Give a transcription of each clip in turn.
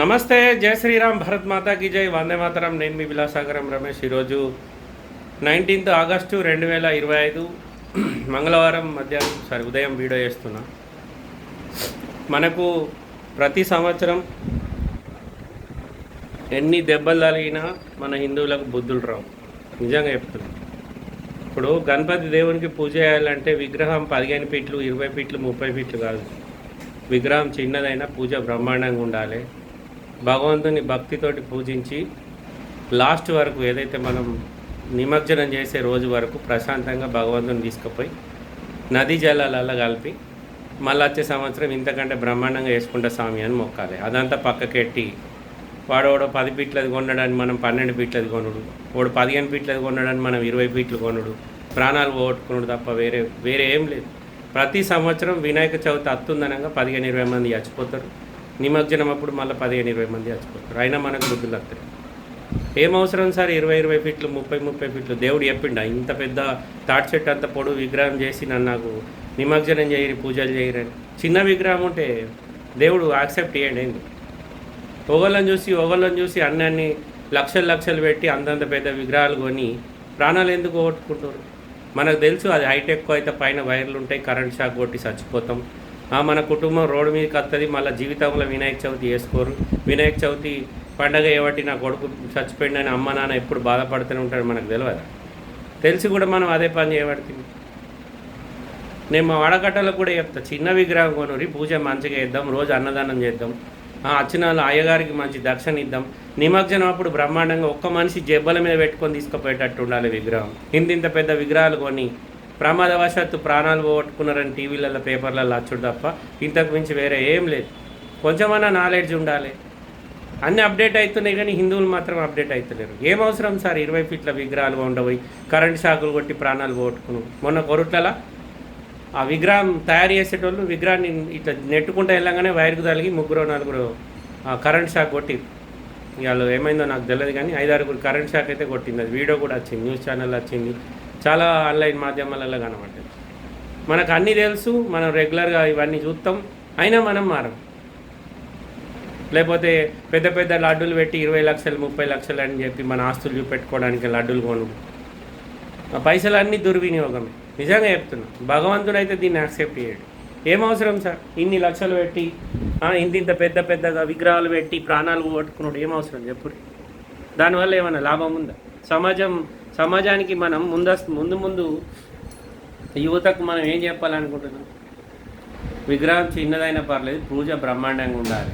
నమస్తే జై శ్రీరామ్ భరత్ మాతాకి జై వందే మాతరం. నేను మీ విలాసాగరం రమేష్ ఈరోజు నైన్టీన్త్ ఆగస్టు రెండు వేల ఇరవై ఐదు మంగళవారం మధ్యాహ్నం సారీ ఉదయం వీడియో చేస్తున్నా. మనకు ప్రతి సంవత్సరం ఎన్ని దెబ్బలు తగిలినా మన హిందువులకు బుద్ధులు రావు. నిజంగా చెప్తున్నా. ఇప్పుడు గణపతి దేవునికి పూజ చేయాలంటే విగ్రహం పదిహేను ఫీట్లు ఇరవై ఫీట్లు ముప్పై ఫీట్లు కాదు. విగ్రహం చిన్నదైనా పూజ బ్రహ్మాండంగా ఉండాలి. భగవంతుని భక్తితోటి పూజించి లాస్ట్ వరకు ఏదైతే మనం నిమజ్జనం చేసే రోజు వరకు ప్రశాంతంగా భగవంతుని తీసుకుపోయి నదీ జలాలలో కలిపి మళ్ళీ వచ్చే సంవత్సరం ఇంతకంటే బ్రహ్మాండంగా వేసుకుంటా స్వామి అని మొక్కాలి. అదంతా పక్కకెట్టి వాడు వాడు పది బీట్లది కొనడానికి మనం పన్నెండు బీట్లది కొనుడు వాడు పదిహేను బీట్లది కొనడానికి మనం ఇరవై ఫీట్లు కొనుడు ప్రాణాలు పోగొట్టుకున్నాడు తప్ప వేరే వేరే ఏం లేదు. ప్రతి సంవత్సరం వినాయక చవితి అత్తుందనగా పదిహేను ఇరవై మంది చచ్చిపోతారు. నిమజ్జనం అప్పుడు మళ్ళీ పదిహేను ఇరవై మంది చచ్చిపోతారు. అయినా మనకు బుద్ధులు వస్తాయి ఏం అవసరం సార్? ఇరవై ఇరవై ఫీట్లు ముప్పై ముప్పై ఫీట్లు? దేవుడు చెప్పిండా ఇంత పెద్ద తాటి చెట్టు అంత పొడు విగ్రహం చేసి నన్ను నాకు నిమజ్జనం చేయరు పూజలు చేయరని చిన్న విగ్రహం ఉంటే దేవుడు యాక్సెప్ట్ చేయండి ఏంది? ఒకళ్ళని చూసి ఒకళ్ళని చూసి అన్ని అన్ని లక్షలు లక్షలు పెట్టి అంతంత పెద్ద విగ్రహాలు కొని ప్రాణాలు ఎందుకు పోగొట్టుకుంటారు మనకు తెలుసు అది హైటెక్ అయితే పైన వైర్లు ఉంటాయి కరెంట్ షాక్ కొట్టి చచ్చిపోతాం. మన కుటుంబం రోడ్డు మీదకి వస్తుంది మళ్ళీ జీవితంలో వినాయక చవితి చేసుకోరు. వినాయక చవితి పండగ ఏబట్టి నా కొడుకు చచ్చిపోయిందని అమ్మ నాన్న ఎప్పుడు బాధపడుతూనే ఉంటాడు మనకు తెలియదు తెలిసి కూడా మనం అదే పని చేయబడుతుంది. నేను మా వడగట్టలో కూడా చెప్తా చిన్న విగ్రహం కొనురి పూజ మంచిగా చేద్దాం రోజు అన్నదానం చేద్దాం. ఆ వచ్చిన వాళ్ళు అయ్యగారికి మంచి దర్శనం ఇద్దాం. నిమజ్జనం అప్పుడు బ్రహ్మాండంగా ఒక్క మనిషి జబ్బల మీద పెట్టుకొని తీసుకుపోయేటట్టు ఉండాలి విగ్రహం. ఇంత ఇంత పెద్ద విగ్రహాలు కొని ప్రమాదవశాత్తు ప్రాణాలు పోగొట్టుకున్నారని టీవీలలో పేపర్లలో వచ్చుడు తప్ప ఇంతకు మించి వేరే ఏం లేదు. కొంచెమన్నా నాలెడ్జ్ ఉండాలి. అన్ని అప్డేట్ అవుతున్నాయి కానీ హిందువులు మాత్రం అప్డేట్ అవుతలేరు ఏం అవసరం సార్ ఇరవై ఫీట్ల విగ్రహాలు ఉండబోయి కరెంట్ షాకులు కొట్టి ప్రాణాలు పోగొట్టుకును? మొన్న కొరుట్లలో ఆ విగ్రహం తయారు చేసేటోళ్ళు విగ్రహాన్ని ఇట్లా నెట్టుకుంటూ వెళ్ళగానే వైర్కు తగిలి ముగ్గురు నలుగురు ఆ కరెంట్ షాక్ కొట్టి వాళ్ళు ఏమైందో నాకు తెలియదు కానీ ఐదారుగురు కరెంట్ షాక్ అయితే కొట్టింది. అది వీడియో కూడా వచ్చింది న్యూస్ ఛానల్ వచ్చింది. చాలా ఆన్లైన్ మాధ్యమాలలో కనబడ్డది మనకు అన్నీ తెలుసు మనం రెగ్యులర్గా ఇవన్నీ చూస్తాం అయినా మనం మారం. లేకపోతే పెద్ద పెద్ద లడ్డూలు పెట్టి ఇరవై లక్షలు ముప్పై లక్షలు అని చెప్పి మన ఆస్తులు చూపెట్టుకోవడానికి లడ్డూలు కొను ఆ పైసలన్నీ దుర్వినియోగమే. నిజంగా చెప్తున్నా. భగవంతుడు అయితే దీన్ని యాక్సెప్ట్ చేయడు. ఏం అవసరం సార్? ఇన్ని లక్షలు పెట్టి ఇంత ఇంత పెద్ద పెద్దగా విగ్రహాలు పెట్టి ప్రాణాలు పోగొట్టుకున్నాడు ఏం అవసరం? చెప్పు దానివల్ల ఏమైనా లాభం ఉందా? సమాజం సమాజానికి మనం ముందస్తు ముందు ముందు యువతకు మనం ఏం చెప్పాలనుకుంటున్నాం? విగ్రహం చిన్నదైనా పర్లేదు పూజ బ్రహ్మాండంగా ఉండాలి.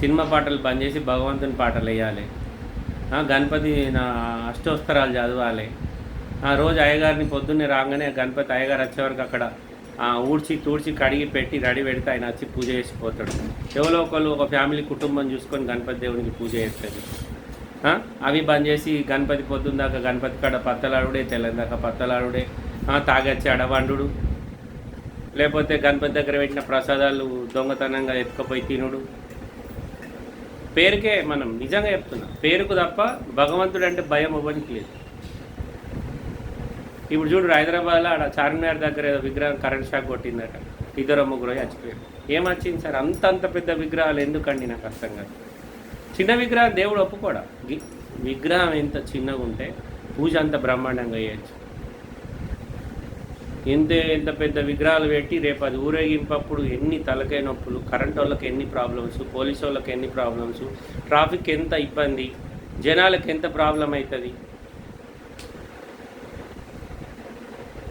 సినిమా పాటలు బంద్ చేసి భగవంతుని పాటలు వేయాలి. గణపతి నా అష్టోత్తరాలు చదవాలి. ఆ రోజు అయ్యగారిని పొద్దున్నే రాగానే గణపతి అయ్యగారు వచ్చేవరకు అక్కడ ఊడ్చి తూడ్చి కడిగి పెట్టి రెడీ పెడితే ఆయన వచ్చి పూజ చేసిపోతాడు ఎవరో ఒకళ్ళు ఒక ఫ్యామిలీ కుటుంబం చూసుకొని గణపతి దేవునికి పూజ చేస్తారు. అవి బంద్ చేసి గణపతి పొద్దున్న దాకా గణపతి కాడ పత్తలాడుడే తెల్లని దాకా పత్తలాడుడే తాగచ్చి అడవండు లేకపోతే గణపతి దగ్గర పెట్టిన ప్రసాదాలు దొంగతనంగా ఎత్తుకపోయి తినుడు. పేరుకే మనం నిజంగా చెప్తున్నాం పేరుకు తప్ప భగవంతుడు అంటే భయం ఇవ్వడానికి లేదు. ఇప్పుడు చూడు హైదరాబాద్లో ఆడ చార్మినార్ దగ్గర ఏదో విగ్రహం కరెంట్ షాక్ కొట్టిందట. ఇద్దరు ముగ్గురు చచ్చిపోయారు. ఏమొచ్చింది సార్? అంత అంత పెద్ద విగ్రహాలు ఎందుకండి నాకు అర్థం కాదు. చిన్న విగ్రహం దేవుడు ఒప్పుకోడా? విగ్రహం ఎంత చిన్నగా ఉంటే పూజ అంత బ్రహ్మాండంగా చేయొచ్చు. ఎంత ఎంత పెద్ద విగ్రహాలు పెట్టి రేపు అది ఊరేగింపప్పుడు ఎన్ని తలకై నొప్పులు కరెంట్ వాళ్ళకి ఎన్ని ప్రాబ్లమ్స్ పోలీసు వాళ్ళకి ఎన్ని ప్రాబ్లమ్స్ ట్రాఫిక్ ఎంత ఇబ్బంది జనాలకు ఎంత ప్రాబ్లం అవుతుంది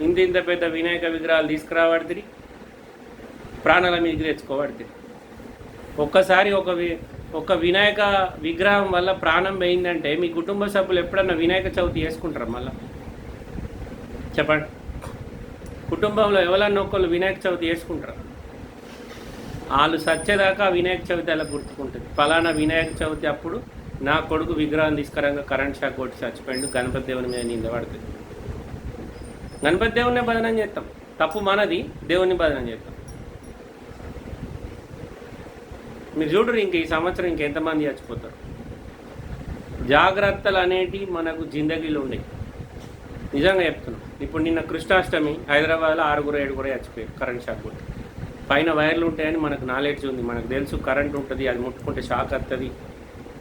ఇంత ఇంత పెద్ద వినాయక విగ్రహాలు తీసుకురాబడితే ప్రాణాల మీదకి తెచ్చుకోబడితే ఒక్కసారి ఒక వి ఒక వినాయక విగ్రహం వల్ల ప్రాణం పోయిందంటే మీ కుటుంబ సభ్యులు ఎప్పుడన్నా వినాయక చవితి చేసుకుంటారు మళ్ళీ? చెప్పండి. కుటుంబంలో ఎవరన్నా ఒకళ్ళు వినాయక చవితి చేసుకుంటారు వాళ్ళు సచ్చేదాకా వినాయక చవితి అలా గుర్తుకుంటుంది? ఫలానా వినాయక చవితి అప్పుడు నా కొడుకు విగ్రహం తీసుకురంగా కరెంట్ షాక్ కొట్టి చచ్చిపోయిండు గణపతి దేవుని మీద నింద పడుతుంది. గణపతి దేవుడినే బదనం చేస్తాం. తప్పు మనది దేవుని బదనం చేస్తాం. మీరు చూడరు ఇంక ఈ సంవత్సరం ఇంకెంతమంది చచ్చిపోతారు? జాగ్రత్తలు అనేటివి మనకు జిందగీలో ఉన్నాయి. నిజంగా చెప్తున్నాం. ఇప్పుడు నిన్న కృష్ణాష్టమి హైదరాబాద్లో ఆరుగురు ఏడుగురు చచ్చిపోయారు కరెంట్ షాక్ కొట్టి. పైన వైర్లు ఉంటాయని మనకు నాలెడ్జ్ ఉంది. మనకు తెలుసు కరెంట్ ఉంటుంది అది ముట్టుకుంటే షాక్ వస్తుంది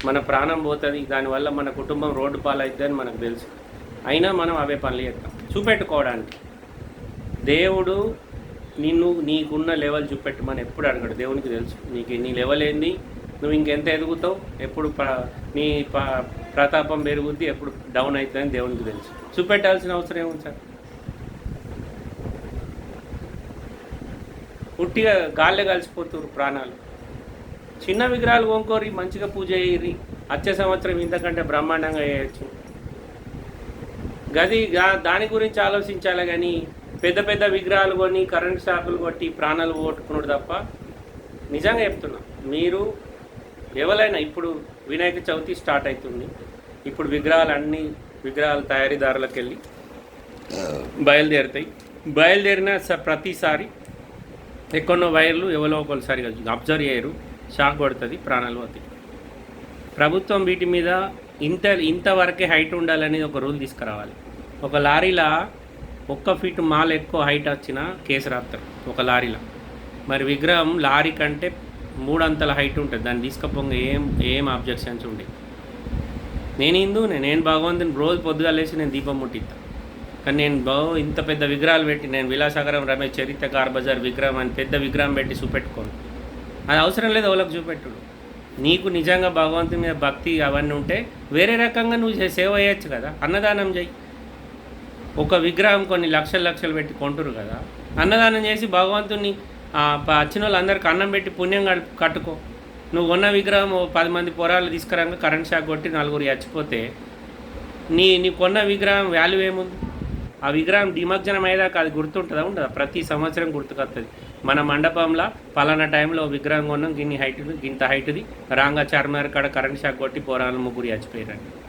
మన ప్రాణం పోతుంది దానివల్ల మన కుటుంబం రోడ్డు పాలవుతుంది అని మనకు తెలుసు. అయినా మనం అవే పనులు చేస్తాం. చూపెట్టుకోవడానికి దేవుడు నిన్ను నీకున్న లెవెల్ చూపెట్టమని ఎప్పుడు అడగడు. దేవునికి తెలుసు. నీకు నీ లెవెల్ ఏంది? నువ్వు ఇంకెంత ఎదుగుతావు? ఎప్పుడు నీ ప- ప్రతాపం పెరుగుద్ది ఎప్పుడు డౌన్ అవుతుందని దేవునికి తెలుసు. చూపెట్టాల్సిన అవసరం ఏముంది సార్? ఉట్టిగా గాల్లే కలిసిపోతున్నారు ప్రాణాలు. చిన్న విగ్రహాలు కొనుక్కోరి మంచిగా పూజ చేయరి వచ్చే సంవత్సరం ఇంతకంటే బ్రహ్మాండంగా చేయొచ్చు. గది దాని గురించి ఆలోచించాలి కానీ పెద్ద పెద్ద విగ్రహాలు కొని కరెంట్ షాకులు కొట్టి ప్రాణాలు పోగొట్టుకున్నాడు తప్ప నిజంగా చెప్తున్నా మీరు ఎవరైనా ఇప్పుడు వినాయక చవితి స్టార్ట్ అవుతుంది ఇప్పుడు విగ్రహాలు అన్ని విగ్రహాల తయారీదారులకు వెళ్ళి బయలుదేరుతాయి. బయలుదేరిన స- ప్రతిసారి ఎక్కడో వైర్లు ఎవరో ఒకసారి అబ్జర్వ్ చేయరు. షాక్ కొడుతుంది ప్రాణాలు పోతాయి. ప్రభుత్వం వీటి మీద ఇంత ఇంతవరకే హైట్ ఉండాలనేది ఒక రూల్ తీసుకురావాలి. ఒక లారీలా ఒక్క ఫీట్ మాల ఎక్కువ హైట్ వచ్చిన కేసు రాస్తారు ఒక లారీలో. మరి విగ్రహం లారీ కంటే మూడంతల హైట్ ఉంటుంది. దాన్ని తీసుకపోగా ఏం ఏం అబ్జెక్షన్స్ ఉండే? నేను హిందూ నేను భగవంతుని రోజు పొద్దుగా లేచి నేను దీపం ముట్టిస్తా. కానీ నేను బాగు ఇంత పెద్ద విగ్రహాలు పెట్టి నేను విలాసాగరం రమేష్ చరిత్ర కార్బజార్ విగ్రహం అని పెద్ద విగ్రహం పెట్టి చూపెట్టుకోను. అది అవసరం లేదు వాళ్ళకి చూపెట్టుడు. నీకు నిజంగా భగవంతుని మీద భక్తి అవన్నీ ఉంటే వేరే రకంగా నువ్వు సేవ చేయొచ్చు కదా. అన్నదానం చేయి. ఒక విగ్రహం కొన్ని లక్షలు లక్షలు పెట్టి కొంటురు కదా. అన్నదానం చేసి భగవంతుని వచ్చిన వాళ్ళందరికీ అన్నం పెట్టి పుణ్యం కట్- కట్టుకో. నువ్వు ఉన్న విగ్రహం పది మంది పొరాలు తీసుకురాక కరెంట్ షాక్ కొట్టి నలుగురు చచ్చిపోతే నీ నీ కొన్న విగ్రహం వాల్యూ ఏముంది? ఆ విగ్రహం నిమజ్జనం అయ్యేదాకా అది గుర్తుంటుందా ఉండదా? ప్రతి సంవత్సరం గుర్తుకొస్తుంది మన మండపంలో పలానా టైంలో విగ్రహం కొన్నాం గిన్ని హైట్ గింత హైట్ది రాంగా చార్మినార్ కాడ కరెంట్ షాక్ కొట్టి పోరాలు ముగ్గురు చచ్చిపోయారండి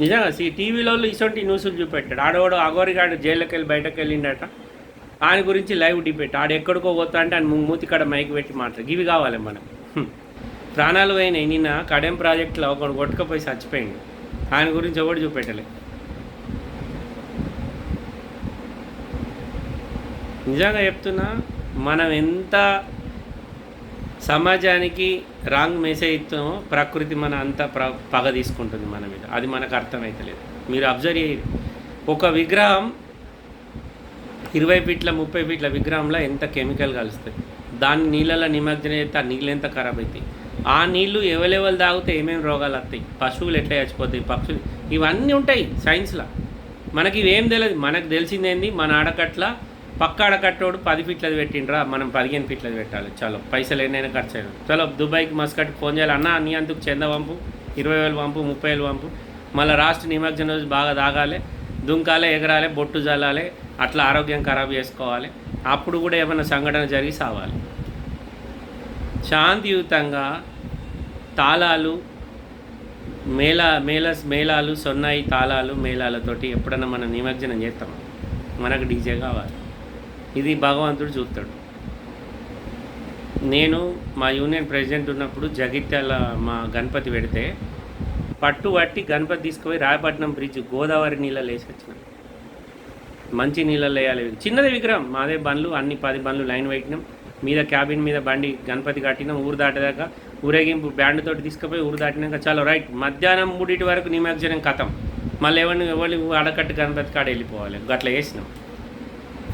నిజంగా సి టీవీలో ఇటువంటి న్యూస్లు చూపెట్టాడు. ఆడవాడు అగోరిగాడు జైలుకి వెళ్ళి బయటకు వెళ్ళిండట ఆయన గురించి లైవ్ డిబేట్. ఆడు ఎక్కడికో పోతా అంటే ఆయన మూతి కాడ మైక్ పెట్టి మాట్లాడు. ఇవి కావాలి మనం ప్రాణాలు పోయినాయి. నిన్న కడెం ప్రాజెక్టులో ఒకడు కొట్టుకపోయి చచ్చిపోయింది ఆయన గురించి ఎవడు చూపెట్టలే. నిజంగా చెప్తున్నా మనం ఎంత సమాజానికి రాంగ్ మెసేజ్ ఇస్తామో ప్రకృతి మన అంత ప్ర పగ తీసుకుంటుంది మన మీద. అది మనకు అర్థమవుతలేదు మీరు అబ్జర్వ్ చేయండి. ఒక విగ్రహం ఇరవై ఫీట్ల ముప్పై ఫీట్ల విగ్రహంలో ఎంత కెమికల్ కలుస్తుంది దాన్ని నీళ్ళలో నిమజ్జనం చేస్తే ఆ నీళ్ళు ఎంత ఖరాబ్ అవుతాయి ఆ నీళ్ళు ఎవలెవల్ తాగితే ఏమేమి రోగాలు వస్తాయి? పశువులు ఎట్లా చచ్చిపోతాయి? పక్షులు ఇవన్నీ ఉంటాయి సైన్స్లో మనకి ఇవేం తెలియదు మనకు తెలిసిందేంది మన ఆడకట్ల పక్కాడ కట్టోడు పది ఫీట్లది పెట్టిండ్రా మనం పదిహేను ఫీట్లది పెట్టాలి. చలో పైసలు ఎన్నైనా ఖర్చు అయినా చలో దుబాయ్కి మస్కట్ ఫోన్ చేయాలి. అన్న నీ అందుకు చెంద పంపు ఇరవై వేలు పంపు ముప్పై వేలు పంపు మళ్ళీ రాష్ట్ర నిమజ్జనం రోజు బాగా తాగాలి దుంకాలే ఎగరాలి బొట్టు జల్లాలి అట్లా ఆరోగ్యం ఖరాబ్ చేసుకోవాలి. అప్పుడు కూడా ఏమైనా సంఘటన జరిగి సావాలి. శాంతియుతంగా తాళాలు మేళ మేళ మేళాలు సొన్నాయి తాళాలు మేళాలతోటి ఎప్పుడన్నా మనం నిమజ్జనం చేస్తాం మనకు డీజే కావాలి. ఇది భగవంతుడు చూస్తాడు. నేను మా యూనియన్ ప్రెసిడెంట్ ఉన్నప్పుడు జగిత్యాల మా గణపతి పెడితే పట్టు పట్టి గణపతి తీసుకుపోయి రాయపట్నం బ్రిడ్జ్ గోదావరి నీళ్ళలో వేసి వచ్చినాం. మంచి నీళ్ళలో వేయాలి. చిన్నది విగ్రహం. మాదే బండ్లు అన్ని పది బండ్లు లైన్ పెట్టినాం. మీద క్యాబిన్ మీద బండి గణపతి కట్టినాం. ఊరు దాటేదాకా ఊరేగింపు బ్యాండ్ తోటి తీసుకుపోయి ఊరు దాటినాక చాలా రైట్. మధ్యాహ్నం మూడింటి వరకు నిమజ్జనం కథం. మళ్ళీ ఎవరిని ఎవరి అడకట్టు గణపతి కాడ వెళ్ళిపోవాలి. అట్లా వేసినాం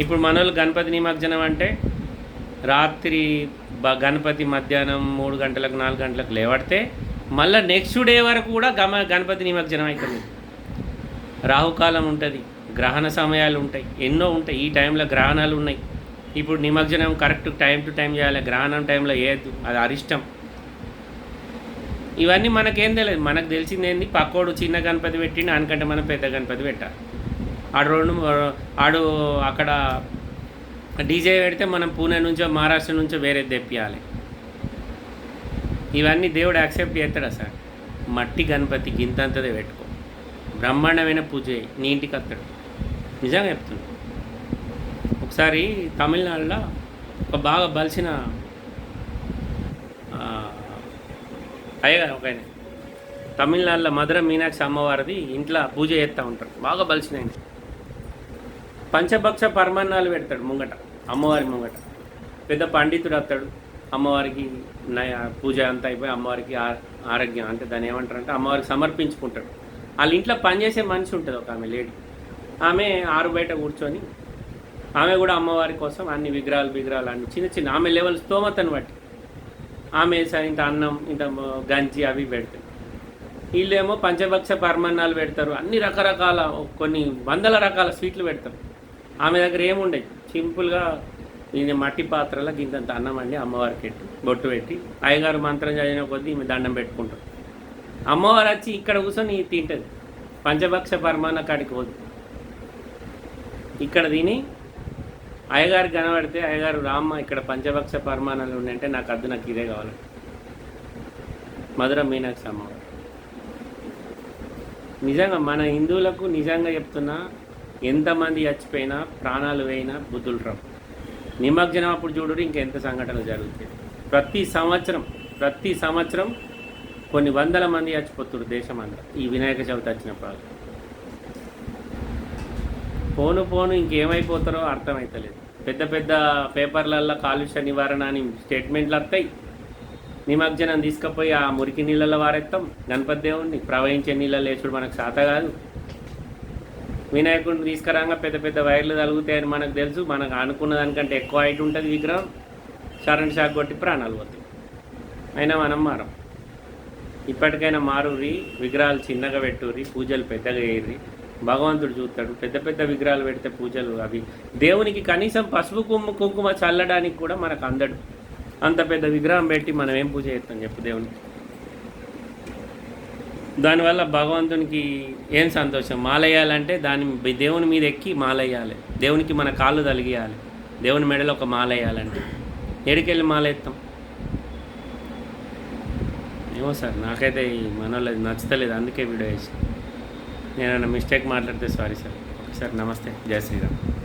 ఇప్పుడు మనోళ్ళు గణపతి నిమజ్జనం అంటే రాత్రి బ గణపతి మధ్యాహ్నం మూడు గంటలకు నాలుగు గంటలకు లేవడితే మళ్ళీ నెక్స్ట్ డే వరకు కూడా గమ గణపతి నిమజ్జనం అవుతుంది రాహుకాలం ఉంటుంది గ్రహణ సమయాలు ఉంటాయి ఎన్నో ఉంటాయి. ఈ టైంలో గ్రహణాలు ఉన్నాయి. ఇప్పుడు నిమజ్జనం కరెక్ట్ టైం టు టైం చేయాలి గ్రహణం టైంలో వేయద్దు అది అరిష్టం. ఇవన్నీ మనకేం తెలియదు మనకు తెలిసింది ఏంది? పక్కోడు చిన్న గణపతి పెట్టిండు ఆయనకంటే మనం పెద్ద గణపతి పెట్టాలి. ఆడు రెండు ఆడు అక్కడ డీజే పెడితే మనం పూణే నుంచో మహారాష్ట్ర నుంచో వేరే తెప్పియాలి. ఇవన్నీ దేవుడు యాక్సెప్ట్ చేస్తాడా సార్? మట్టి గణపతి గింతంతదే పెట్టుకో. బ్రహ్మాండమైన పూజ నీ ఇంటికి వస్తాడు. నిజంగా చెప్తున్నా. ఒకసారి తమిళనాడులో ఒక బాగా బలిసిన అయ్యగారు ఒక ఆయన. తమిళనాడులో మధుర మీనాక్షి అమ్మవారిది ఇంట్లో పూజ చేస్తూ ఉంటారు. బాగా బలిసిన పంచభక్ష పరమాన్నాలు పెడతాడు ముంగట అమ్మవారి ముంగట. పెద్ద పండితుడు వస్తాడు అమ్మవారికి నయ పూజ అంతా అయిపోయి అమ్మవారికి ఆ- ఆరోగ్యం అంటే దాన్ని ఏమంటారంటే అమ్మవారికి సమర్పించుకుంటాడు. వాళ్ళ ఇంట్లో పనిచేసే మనిషి ఉంటుంది ఒక ఆమె లేడీ. ఆమె ఆరు బయట కూర్చొని ఆమె కూడా అమ్మవారి కోసం అన్ని విగ్రహాలు విగ్రహాలు అన్ని చిన్న చిన్న ఆమె లెవెల్ స్తోమతను బట్టి. ఆమె ఇంత అన్నం ఇంత గంజి అవి పెడతారు వీళ్ళేమో పంచభక్ష పరమాన్నాలు పెడతారు అన్ని రకరకాల కొన్ని వందల రకాల స్వీట్లు పెడతారు. ఆమె దగ్గర ఏముండే సింపుల్గా ఈయన మట్టి పాత్రలో గింతంత అన్నం అండి అమ్మవారికి పెట్టి బొట్టు పెట్టి అయ్యగారు మంత్రం చదివిన కొద్దీ ఈమె దండం పెట్టుకుంటారు. అమ్మవారు వచ్చి ఇక్కడ కూర్చొని తింటుంది. పంచభక్ష పరమాన్న కాడికి పోదు. ఇక్కడ తిని అయ్యగారు కనబడితే అయ్యగారు రామ్మ ఇక్కడ పంచభక్ష పరమాణాలు ఉన్నాయంటే నాకు అద్దు నాకు ఇదే కావాలి. మధుర మీనాక్షి అమ్మవారు నిజంగా మన హిందువులకు నిజంగా చెప్తున్నా ఎంతమంది చచ్చిపోయినా ప్రాణాలు పోయినా బుద్ధులు రావు. నిమజ్జనం అప్పుడు చూడు ఇంకెంత సంఘటనలు జరుగుతాయి. ప్రతి సంవత్సరం ప్రతి సంవత్సరం కొన్ని వందల మంది చచ్చిపోతున్నారు దేశం అంతా. ఈ వినాయక చవితి వచ్చినప్పుడు పోను పోను ఇంకేమైపోతారో అర్థమవుతలేదు పెద్ద పెద్ద పేపర్లల్లో కాలుష్య నివారణ అని స్టేట్మెంట్లు వస్తాయి. నిమజ్జనం తీసుకుపోయి ఆ మురికి నీళ్ళలో వారెత్తాం. గణపతి దేవుణ్ణి ప్రవహించే నీళ్ళలో వేసుడు మనకు శాత కాదు. వినాయకుడిని తీసుకురాగా పెద్ద పెద్ద వైర్లు తగులుతాయని మనకు తెలుసు. మనకు అనుకున్న దానికంటే ఎక్కువ హైట్ ఉంటుంది విగ్రహం. కరెంట్ షాక్ కొట్టి ప్రాణాలు పోతాయి. అయినా మనం మారం. ఇప్పటికైనా మారురి విగ్రహాలు చిన్నగా పెట్టుర్రి పూజలు పెద్దగా వేయర్రి భగవంతుడు చూస్తాడు. పెద్ద పెద్ద విగ్రహాలు పెడితే పూజలు అవి. దేవునికి కనీసం పసుపు కుంకుమ కుంకుమ చల్లడానికి కూడా మనకు అందడు. అంత పెద్ద విగ్రహం పెట్టి మనం ఏం పూజ చేస్తాం చెప్పు దేవునికి? దానివల్ల భగవంతునికి ఏం సంతోషం? మాలయ్యాలంటే దాని దేవుని మీద ఎక్కి మాలయ్యాలి. దేవునికి మన కాళ్ళు తలిగియాలి. దేవుని మెడలో ఒక మాలయ్యాలంటే. ఎడికెళ్ళి మాలేస్తాం ఏమో సార్ నాకైతే ఈ మనోళ్ళది నచ్చలేదు అందుకే వీడియో వేసి నేను మిస్టేక్ మాట్లాడితే సారీ సార్. ఓకే సార్ నమస్తే. జయ శ్రీరామ్.